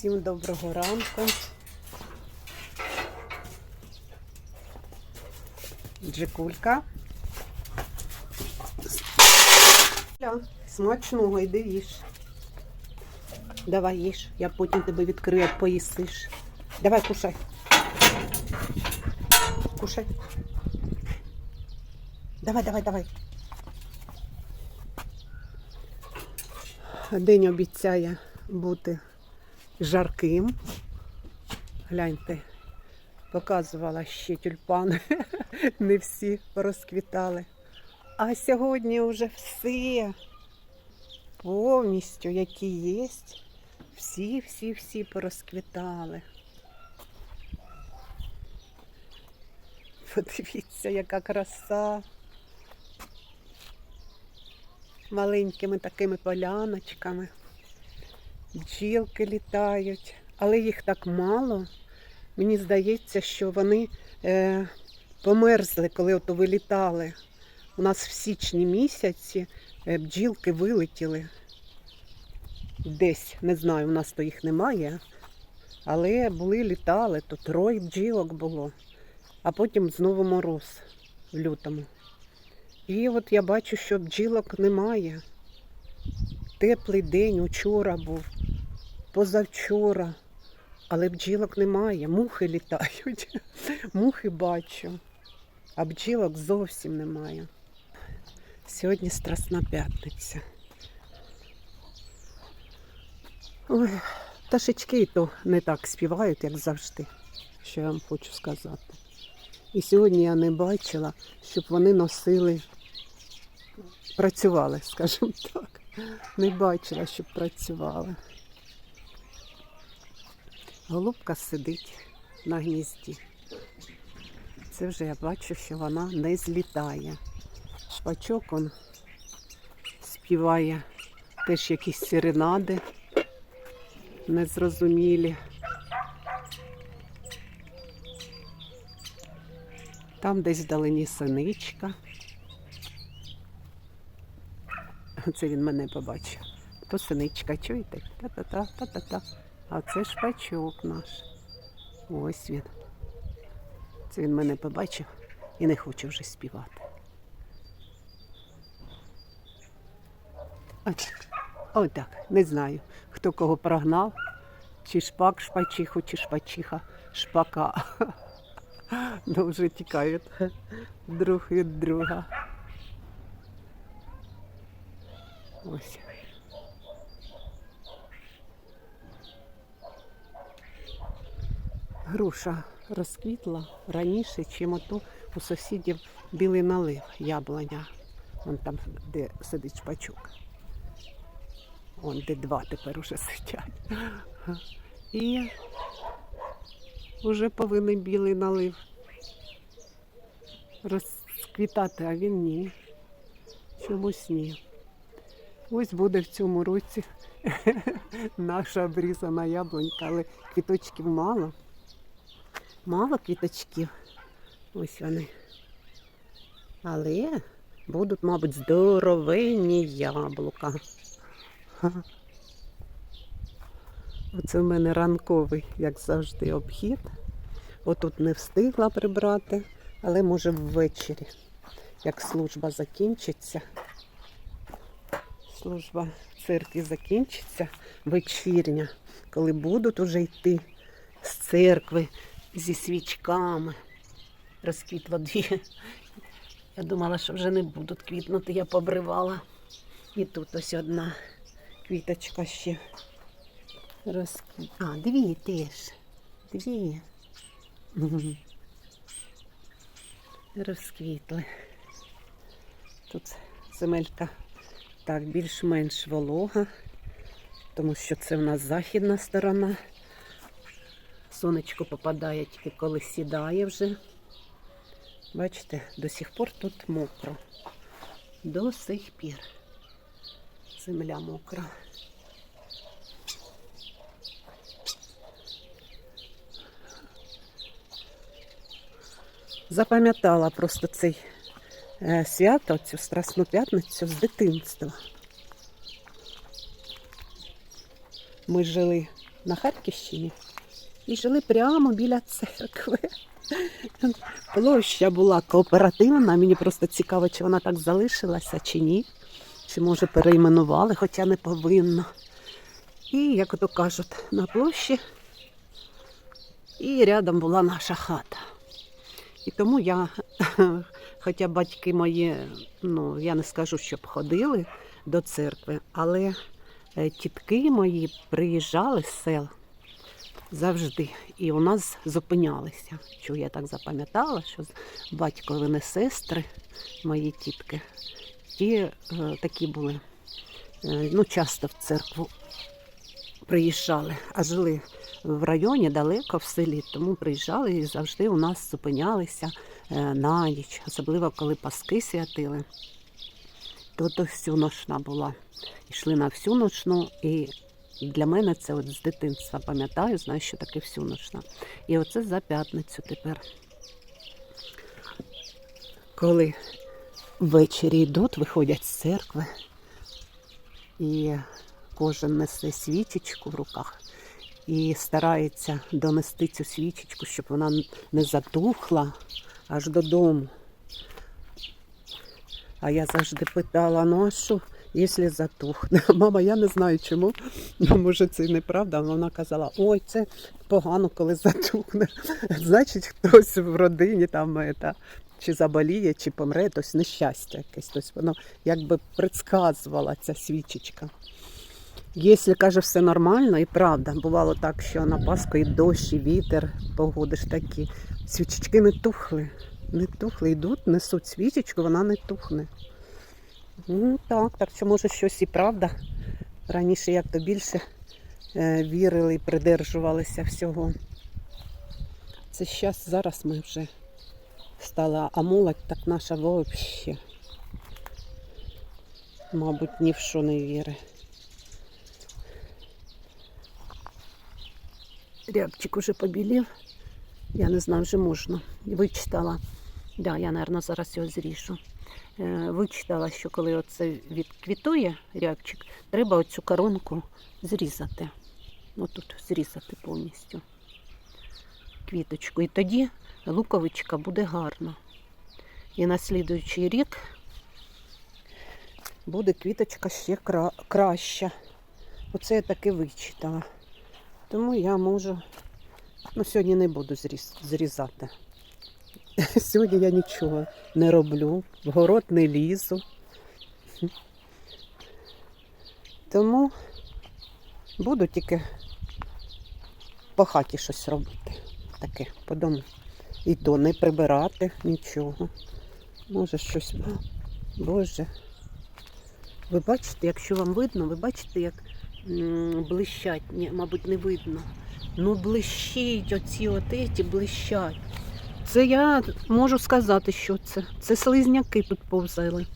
Всім доброго ранку. Джекулька. Смачного йди їж. Давай їж, я потім тебе відкрию, як поїсиш. Давай кушай. Кушай. Давай, давай, давай. День обіцяє бути жарким. Гляньте, показувала ще тюльпани. Не всі розквітали. А сьогодні вже все повністю, які є, всі, всі, всі порозквітали. Подивіться, яка краса. Маленькими такими поляночками. Бджілки літають, але їх так мало. Мені здається, що вони е, померзли, коли ото вилітали. У нас в січні місяці е, бджілки вилетіли. Десь, не знаю, у нас то їх немає. Але були, літали, то троє бджілок було, а потім знову мороз в лютому. І от я бачу, що бджілок немає. Теплий день учора був, позавчора, але бджілок немає, мухи літають. Мухи бачу, а бджілок зовсім немає. Сьогодні Страсна п'ятниця. Ой, пташечки то не так співають, як завжди, що я вам хочу сказати. І сьогодні я не бачила, щоб вони носили, працювали, скажімо так. Не бачила, щоб працювали. Голубка сидить на гнізді. Це вже я бачу, що вона не злітає. Шпачок он співає теж якісь серенади незрозумілі. Там десь вдалині синичка. Це він мене побачив. То синичка, чуєте? Та-та-та, та-та-та. А це шпачок наш. Ось він. Це він мене побачив і не хоче вже співати. Отак. Отак. Не знаю, хто кого прогнав. Чи шпак шпачиху, чи шпачиха шпака. Ну, вже тікають друг від друга. Ось. Груша розквітла раніше, чим ото у сусідів білий налив, яблуня. Вон там, де сидить шпачок. Вон де два тепер уже сидять. І вже повинен білий налив розквітати, а він ні. Чомусь ні. Ось буде в цьому році наша обрізана яблунька, але квіточків мало. Мало квіточків. Ось вони. Але будуть, мабуть, здоровенні яблука. Оце в мене ранковий, як завжди, обхід. Отут не встигла прибрати, але може ввечері, як служба закінчиться. Служба в церкві закінчиться вечірня, коли будуть уже йти з церкви зі свічками. Розквітло дві. Я думала, що вже не будуть квітнути, я побривала. І тут ось одна квіточка ще. Розквіт. А, дві теж. Дві. Розквітли. Тут земелька так більш-менш волога, тому що це в нас західна сторона. Сонечко попадає тільки коли сідає вже. Бачите, до сих пор тут мокро. До сих пір. Земля мокра. Запам'ятала просто цей свято, цю Страсну п'ятницю з дитинства. Ми жили на Харківщині. І жили прямо біля церкви. Площа була кооперативна. Мені просто цікаво, чи вона так залишилася, чи ні. Чи може перейменували, хоча не повинно. І, як ото кажуть, на площі і рядом була наша хата. І тому я, хоча батьки мої, ну я не скажу, щоб ходили до церкви, але е, тітки мої приїжджали з сел завжди. І у нас зупинялися. Що я так запам'ятала, що батьковини сестри, мої тітки, ті е, такі були. е, Ну, часто в церкву приїжджали, а жили в районі далеко в селі, тому приїжджали і завжди у нас зупинялися е, на ніч, особливо коли паски святили. То всю ночна була. Йшли на всю ночну, і для мене це от з дитинства пам'ятаю, знаю, що таке всю ночна. І оце за п'ятницю тепер. Коли ввечері йдуть, виходять з церкви, і кожен несе свічечку в руках і старається донести цю свічечку, щоб вона не затухла аж додому. А я завжди питала, ну а що, якщо затухне? Мама, я не знаю чому. Ну, може, це і неправда. але Вона казала, ой, це погано, коли затухне. Значить, хтось в родині там это, чи заболіє, чи помре, тобто нещастя якесь. Тобто воно якби предсказувала ця свічечка. Якщо каже все нормально і правда, бувало так, що на Пасху і дощ, і вітер, погоди ж такі, свічечки не тухли. Не тухли, йдуть, несуть свічечку, вона не тухне. Ну так, так що може щось і правда. Раніше як то більше е, вірили і придержувалися всього. Це щас, зараз ми вже стала, а молодь так наша взагалі. Мабуть, ні в що не вірить. Рябчик уже побілів. Я не знаю, вже можна. Вичитала. Да, я, мабуть, зараз його зріжу. Е, Вичитала, що коли оце відквітує рябчик, треба оцю коронку зрізати. Отут зрізати повністю квіточку. І тоді луковичка буде гарна. І на слідуючий рік буде квіточка ще кра- краща. Оце я таки вичитала. Тому я можу. Ну, сьогодні не буду зріз, зрізати. Сьогодні я нічого не роблю, в город не лізу. Тому буду тільки по хаті щось робити. Таке по дому. І то не прибирати нічого. Може щось. Боже. Ви бачите, якщо вам видно, ви бачите, як блищать, Ні, мабуть, не видно. Ну, блищить оці отеті, блищать. Це я можу сказати, що це. Це слизняки тут повзали.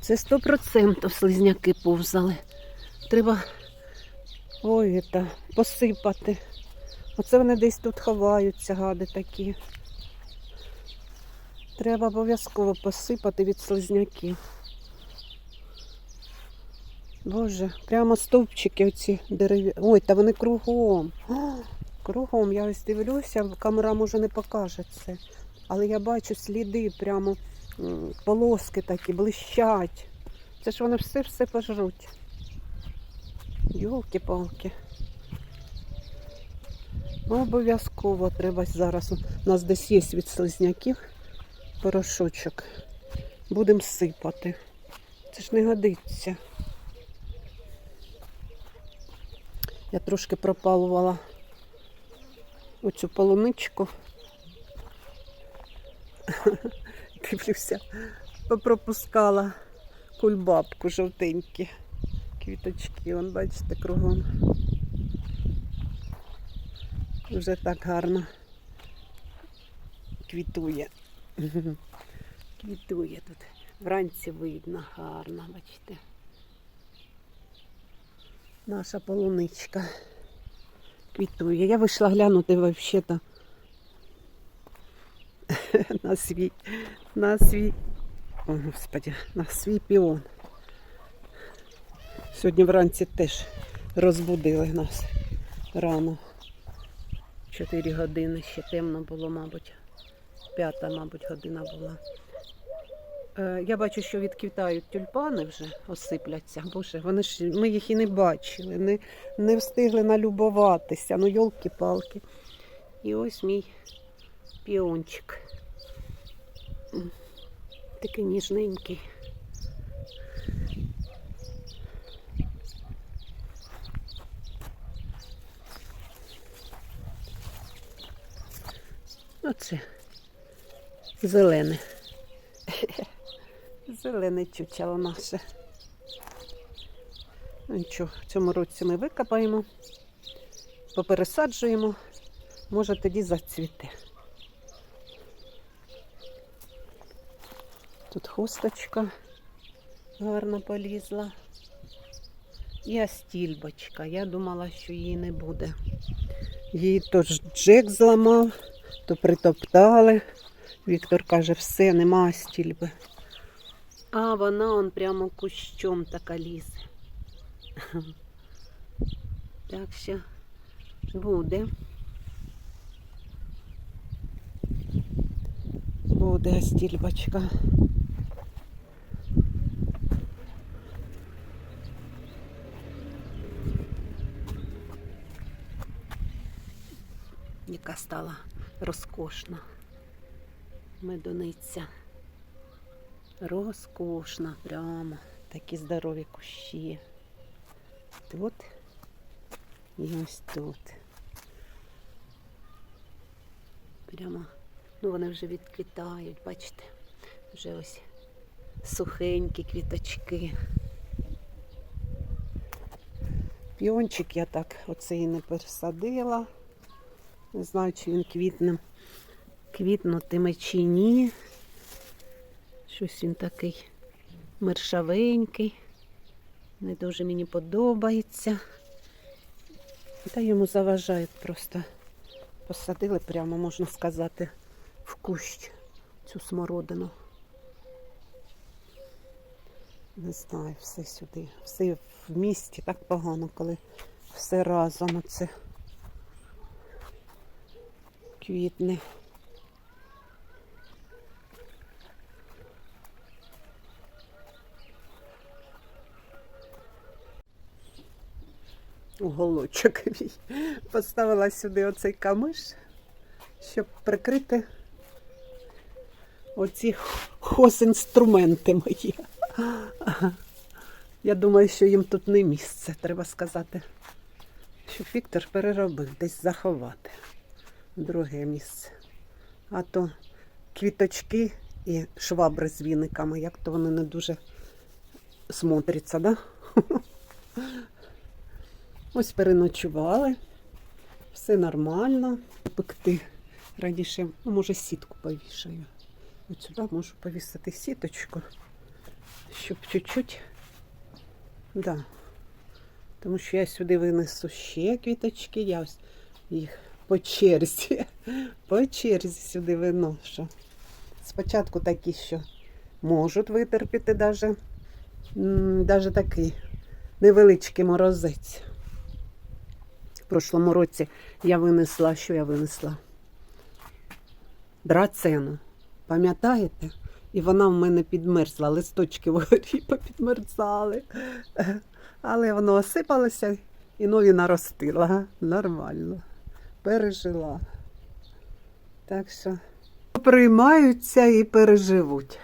Це сто процентів слизняки повзали. Треба ой, це, посипати. Оце вони десь тут ховаються, гади такі. Треба обов'язково посипати від слизняків. Боже, прямо стовпчики оці дерев'я. Ой, та вони кругом. О, кругом. Я ось дивлюся, камера може не покаже це. Але я бачу сліди, прямо полоски такі, блищать. Це ж вони все-все пожруть. Йолки-палки. Ну, обов'язково треба зараз. У нас десь є від слизняків порошочок. Будемо сипати. Це ж не годиться. Я трошки пропалувала оцю полуничку. Дивлюся, попропускала кульбабку жовтенькі. Квіточки, вон, бачите, кругом. Вже так гарно квітує. Квітує тут. Вранці видно гарно, бачите. Наша полуничка квітує. Я вийшла глянути взагалі-то на свій, на свій, о, господи, на свій піон. Сьогодні вранці теж розбудили нас рано. Чотири години ще темно було, мабуть. П'ята, мабуть, година була. Е, Я бачу, що відквітають тюльпани вже осипляться. Боже, вони ж ми їх і не бачили, не, не встигли налюбуватися. Ну, йолки-палки. І ось мій піончик. Такий ніжненький. Оце зелене. Зелене чучело наше. Ну нічого, в цьому році ми викопаємо, попересаджуємо, може тоді зацвіте. Тут хусточка гарно полізла. І астільбочка. Я думала, що її не буде. Її то Джек зламав, то притоптали. Віктор каже, все, нема астільби. А вона он прямо кущом така лізе. Так що буде. Буде астільбочка. Яка стала розкошна медуниця. Розкошна прямо. Такі здорові кущі. Тут і ось тут. Прямо, ну вони вже відквітають, бачите? Вже ось сухенькі квіточки. Піончик я так оце і не пересадила. Не знаю, чи він квітне, квітнутиме чи ні. Щось він такий мершавенький. Не дуже мені подобається. Та йому заважають просто. Посадили прямо, можна сказати, в кущ цю смородину. Не знаю, все сюди. Все в місті так погано, коли все разом оце квітне. Уголочок мій. Поставила сюди оцей камиш, щоб прикрити оці хозінструменти мої. Я думаю, що їм тут не місце, треба сказати. Щоб Віктор переробив, десь заховати друге місце. А то квіточки і швабри з віниками, як то вони не дуже смотряться, да? Ось переночували, все нормально. Пекти раніше, ну, може, сітку повішаю. От сюди можу повісити сіточку, щоб чуть-чуть. Да. Тому що я сюди винесу ще квіточки, я ось їх по черзі, по черзі сюди виношу. Спочатку такі, що можуть витерпіти м, даже такий невеличкий морозець. Прошлому році я винесла, що я винесла? Драцену. Пам'ятаєте? І вона в мене підмерзла, листочки вгорі попідмерзали. Але воно осипалося і нові наростила. Нормально. Пережила. Так що приймаються і переживуть.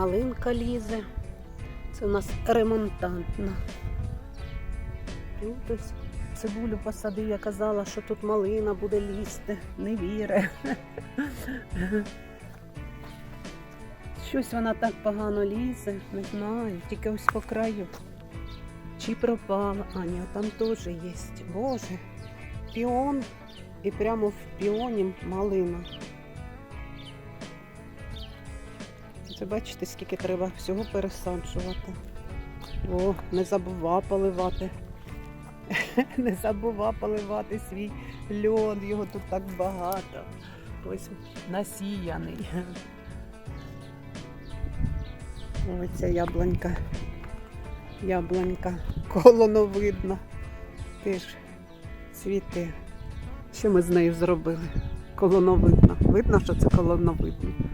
Малинка лізе. Це у нас ремонтантна. Тут ось цибулю посадив, я казала, що тут малина буде лізти. Не віре. Щось вона так погано лізе, не знаю, тільки ось по краю. Чи пропала? А, ні, там теж є. Боже, піон. І прямо в піоні малина. Це бачите, скільки треба всього пересаджувати. О, не забува поливати. Не забува поливати свій льон, його тут так багато. Ось насіяний. Ось ця яблунька. Яблунька колоновидна. Теж цвіте. Що ми з нею зробили? Колоновидна. Видно, що це колоновидно.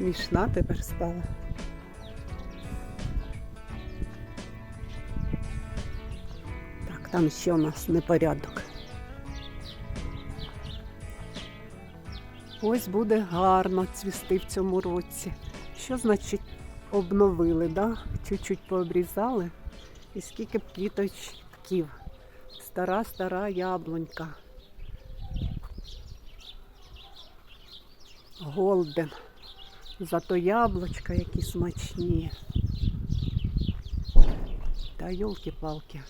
Смішна тепер стала. Так, там ще у нас непорядок. Ось буде гарно цвісти в цьому році. Що значить обновили, да? Чуть-чуть пообрізали. І скільки б квіточків. Стара, стара яблунька. Голден. Зато яблучка які смачні. Та йолки-палки.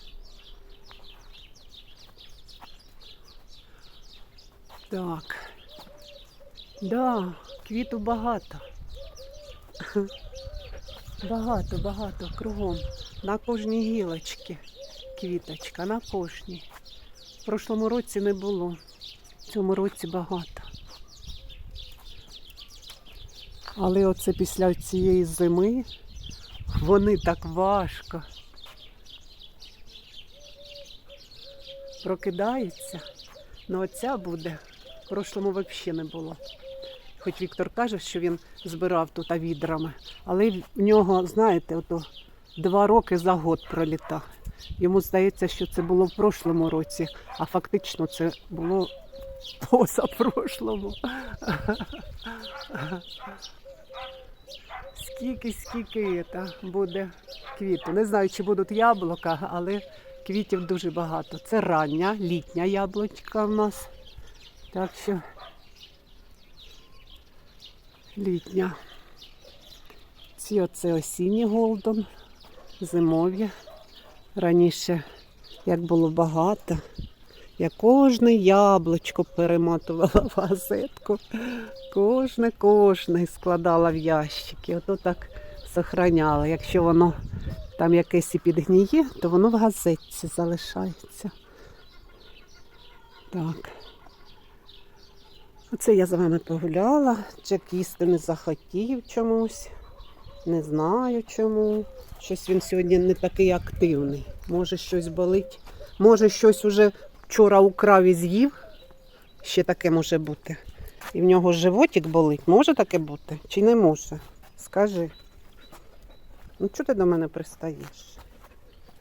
Так. Да, квіту багато. Багато, багато кругом. На кожній гілочці квіточка, на кожній. В прошлому році не було. В цьому році багато. Але оце після цієї зими вони так важко прокидаються. Ну оця буде. В прошлому взагалі не було. Хоч Віктор каже, що він збирав тут відрами, але в нього, знаєте, ото два роки за год пролітав. Йому здається, що це було в прошлому році, а фактично це було позапрошлому. Скільки, скільки буде квіту. Не знаю, чи будуть яблука, але квітів дуже багато. Це рання, літня яблучка в нас. Так що літня. Ці оце осінні голдон, зимові. Раніше, як було багато, я кожне яблучко перемотувала в газетку. Кожне, кожне складала в ящики. Ото так сохраняла. Якщо воно там якесь і підгніє, то воно в газетці залишається. Так. Оце я з вами погуляла. Джек їсти не захотів чомусь. Не знаю чому. Щось він сьогодні не такий активний. Може щось болить. Може щось уже вчора украв і з'їв. Ще таке може бути. І в нього животик болить. Може таке бути? Чи не може? Скажи. Ну чого ти до мене пристаєш?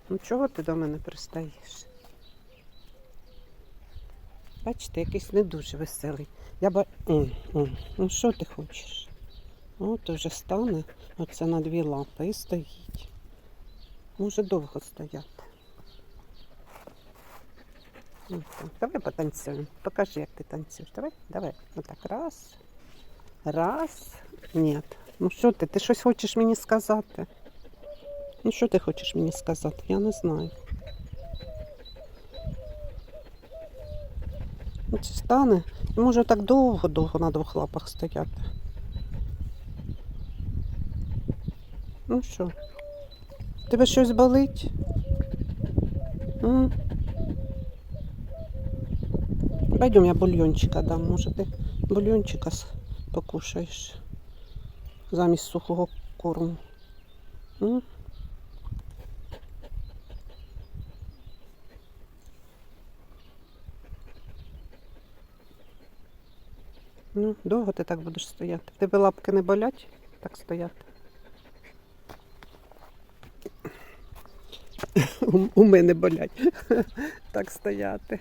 Ну чого ти до мене пристаєш? Бачите, якийсь не дуже веселий. Я ба... М, м. Ну що ти хочеш? От вже стане оце на дві лапи і стоїть. Може довго стояти. Так, Давай потанцюємо. Покажи, як ти танцюєш. Давай, давай. Отак. Раз. Раз. Ні. Ну що ти? Ти щось хочеш мені сказати? Ну що ти хочеш мені сказати? Я не знаю. Ну, Це стане. Може так довго-довго на двох лапах стояти. Ну що? Тебе щось болить? М? Пойдем, я бульончика дам. Може ти бульончика покушаєш замість сухого корму. Ну, довго ти так будеш стояти? Тебе лапки не болять так стояти? У мене болять так стояти.